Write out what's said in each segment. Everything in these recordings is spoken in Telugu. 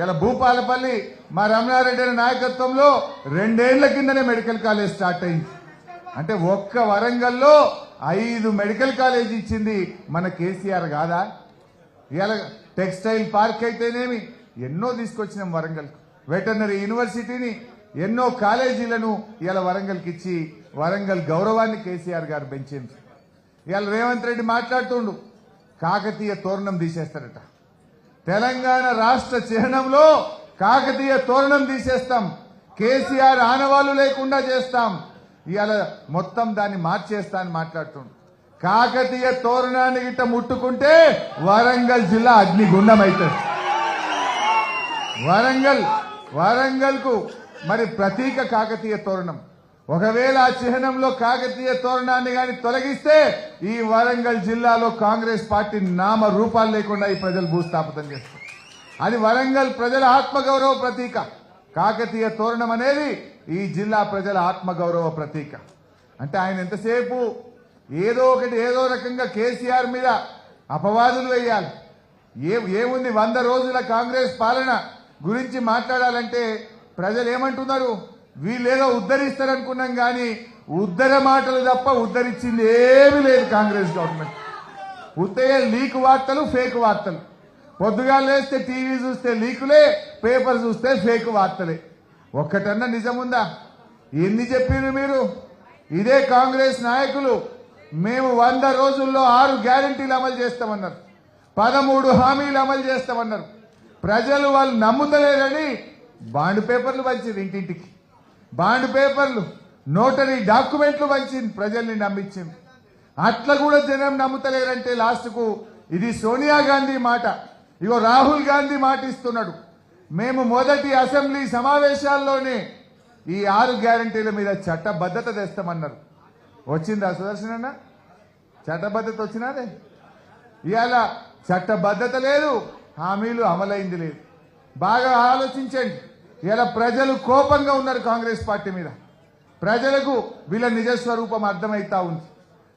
ఇలా భూపాలపల్లి మా రమణారెడ్డి అనే నాయకత్వంలో రెండేళ్ళ కిందనే మెడికల్ కాలేజ్ స్టార్ట్ అయింది. అంటే ఒక్క వరంగల్లో ఐదు మెడికల్ కాలేజ్ ఇచ్చింది మన కేసీఆర్ కాదా? ఇలా టెక్స్టైల్ పార్క్ అయితేనేమి ఎన్నో తీసుకొచ్చినాం వరంగల్ వెటర్నరీ యూనివర్సిటీని ఎన్నో కాలేజీలను ఇలా వరంగల్కి ఇచ్చి వరంగల్ గౌరవాన్ని కేసీఆర్ గారు పెంచింది. ఇవాళ రేవంత్ రెడ్డి మాట్లాడుతుండు కాకతీయ తోరణం తీసేస్తారట. తెలంగాణ రాష్ట్ర చిహ్నంలో కాకతీయ తోరణం తీసేస్తాం. కేసీఆర్ ఆనవాళ్ళు లేకుండా చేస్తాం. ఇవాళ మొత్తం దాన్ని మార్చేస్తా అని మాట్లాడుతుండు. కాకతీయ తోరణాన్ని గిట్ట ముట్టుకుంటే వరంగల్ జిల్లా అగ్నిగుండం అవుతుంది వరంగల్ వరంగల్కు మరి ప్రతీక కాకతీయ తోరణం. ఒకవేళ ఆ చిహ్నంలో కాకతీయ తోరణాన్ని గాని తొలగిస్తే ఈ వరంగల్ జిల్లాలో కాంగ్రెస్ పార్టీ నామ రూపాలు లేకుండా ఈ ప్రజలు భూస్థాపితం చేస్తారు. అది వరంగల్ ప్రజల ఆత్మగౌరవ ప్రతీక. కాకతీయ తోరణం అనేది ఈ జిల్లా ప్రజల ఆత్మగౌరవ ప్రతీక. అంటే ఆయన ఎంతసేపు ఏదో ఒకటి ఏదో రకంగా కేసీఆర్ మీద అపవాదులు వేయాలి. ఏ ఏముంది వంద రోజుల కాంగ్రెస్ పాలన గురించి మాట్లాడాలంటే ప్రజలు ఏమంటున్నారు? వీళ్ళేదో ఉద్ధరిస్తారనుకున్నాం కానీ ఉద్ధర మాటలు తప్ప ఉద్ధరించింది ఏమీ లేదు కాంగ్రెస్ గవర్నమెంట్. ఉత్తయ్య లీక్ వార్తలు ఫేక్ వార్తలు. పొద్దుగా లేస్తే టీవీ చూస్తే లీకులే పేపర్ చూస్తే ఫేక్ వార్తలే. ఒక్కటన్నా నిజముందా? ఎన్ని చెప్పారు మీరు? ఇదే కాంగ్రెస్ నాయకులు మేము వంద రోజుల్లో ఆరు గ్యారంటీలు అమలు చేస్తామన్నారు. పదమూడు హామీలు అమలు చేస్తామన్నారు. ప్రజలు వాళ్ళు నమ్ముతలేరని బాండ్ పేపర్లు పంచింది ఇంటింటికి. బాండ్ పేపర్లు నోటరీ డాక్యుమెంట్లు పంచింది ప్రజల్ని నమ్మించింది. అట్లా కూడా జనం నమ్ముతలేరంటే లాస్ట్కు ఇది సోనియా గాంధీ మాట. ఇగో రాహుల్ గాంధీ మాట ఇస్తున్నాడు. మేము మొదటి అసెంబ్లీ సమావేశాల్లోనే ఈ ఆరు గ్యారంటీల మీద చట్టబద్ధత తెస్తామన్నారు. వచ్చిందా సుదర్శన అన్న? చట్టబద్ధత వచ్చినాదే? ఇవాళ చట్టబద్ధత లేదు హామీలు అమలైంది లేదు. బాగా ఆలోచించండి. ఇలా ప్రజలు కోపంగా ఉన్నారు కాంగ్రెస్ పార్టీ మీద. ప్రజలకు వీళ్ళ నిజస్వరూపం అర్థమవుతా ఉంది.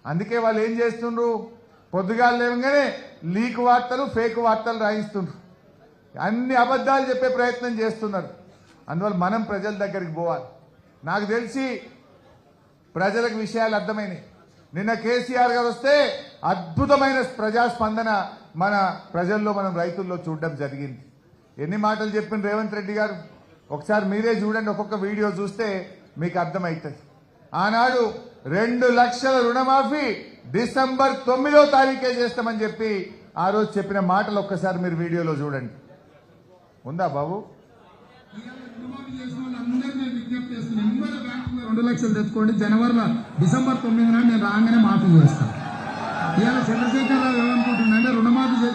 అందుకే వాళ్ళు ఏం చేస్తుండ్రు? పొద్దుగాలు లేవగానే లీక్ వార్తలు ఫేక్ వార్తలు రాయిస్తుండ్రు. అన్ని అబద్ధాలు చెప్పే ప్రయత్నం చేస్తున్నారు. అందువల్ల మనం ప్రజల దగ్గరికి పోవాలి. నాకు తెలిసి ప్రజలకు విషయాలు అర్థమైనాయి. నిన్న కేసీఆర్ గారు వస్తే అద్భుతమైన ప్రజాస్పందన మన ప్రజల్లో మనం రైతుల్లో చూడడం జరిగింది. ఎన్ని మాటలు చెప్పిన రేవంత్ రెడ్డి గారు? ఒకసారి మీరే చూడండి ఒక్కొక్క వీడియో చూస్తే మీకు అర్థమవుతుంది ఆనాడు రెండు లక్షల రుణమాఫీ డిసెంబర్ తొమ్మిదో తారీఖే చేస్తామని చెప్పి ఆ రోజు చెప్పిన మాటలు ఒక్కసారి మీరు వీడియోలో చూడండి. ఉందా బాబు? రెండు లక్షలు తెచ్చుకోండి జనవరిలో డిసెంబర్ తొమ్మిది నేను రాగానే మాఫీ చేస్తాను